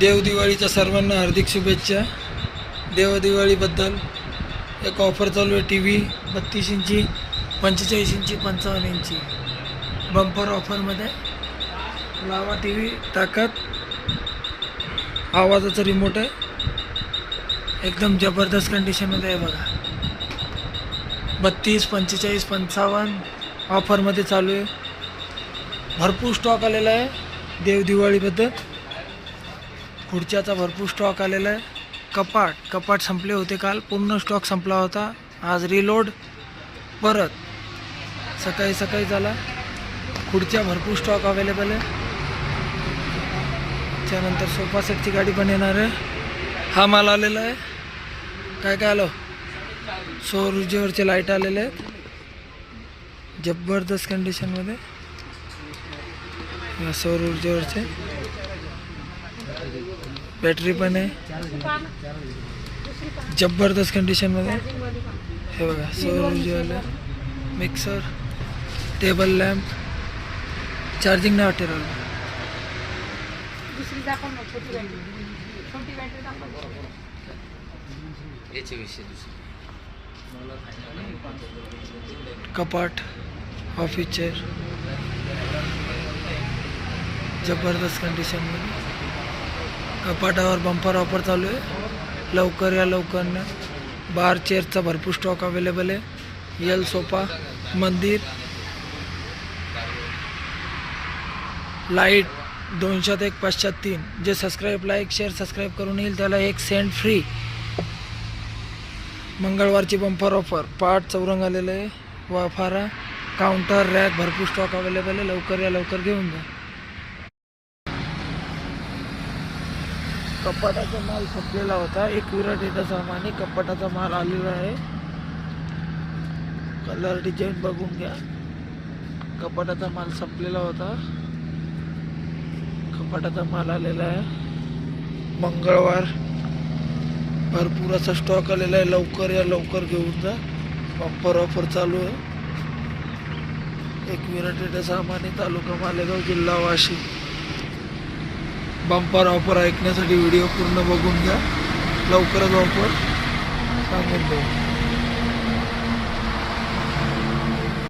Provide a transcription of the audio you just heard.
देवदिवाळीच्या सर्वांना हार्दिक शुभेच्छा. देवदिवाळीबद्दल एक ऑफर चालू आहे टी व्ही बत्तीस इंची पंचेचाळीस इंची पंचावन्न इंची. बंपर ऑफरमध्ये लावा टी व्ही टाकत आवाजाचं रिमोट आहे. एकदम जबरदस्त कंडिशनमध्ये आहे बघा. बत्तीस पंचेचाळीस पंचावन्न ऑफरमध्ये चालू आहे. भरपूर स्टॉक आलेला आहे देव खुर्च्याचा भरपूर स्टॉक आलेला आहे. कपाट कपाट संपले होते काल. पूर्ण स्टॉक संपला होता. आज रिलोड परत सकाळी सकाळी झाला. खुर्च्या भरपूर स्टॉक अवेलेबल आहे. त्यानंतर सोफा सेटची गाडी पण येणार आहे. हा माल आलेला आहे. काय काय आलं? सौर ऊर्जेवरचे लाइट आलेले आहेत. जबरदस्त कंडिशनमध्ये सौर ऊर्जेवरचे बैटरी पण ज़बरदस्त कंडिशनमध्ये मे बघा सौर मिक्सर टेबल लैम्प चार्जिंग नाही रहा। कपाट ऑफ़िस चेअर ज़बरदस्त में कपाटावर बंपर ऑफर चालू आहे. लवकर या लवकर बार चेअरचा भरपूर स्टॉक अवेलेबल आहे. यल सोफा मंदिर. लाइट दोनशेत एक पाचशेत तीन. जे सबस्क्राईब लाईक शेअर सबस्क्राईब करून येईल त्याला एक सेंट फ्री मंगळवारची बंपर ऑफर पाठ चौरंग आलेलं आहे. वाफारा. काउंटर रॅक भरपूर स्टॉक अवेलेबल आहे. लवकर या लवकर घेऊन जा. कपाटाचा माल संपलेला होता. एक विराट येता सामानी कपाटाचा माल आलेला आहे. कलर डिझाईन बघून घ्या. कपाटाचा माल संपलेला होता. कपाटाचा माल आलेला आहे. मंगळवार. भरपूर असा स्टॉक आलेला आहे. लवकर या लवकर घेऊन जा. ऑफर ऑफर चालू आहे. एक विराटेटा सामाने तालुका मालेगाव जिल्हा वाशिम. बंपर ऑफर ऐकण्यासाठी व्हिडिओ पूर्ण बघून घ्या. लवकरच ऑफर सांगून देऊ.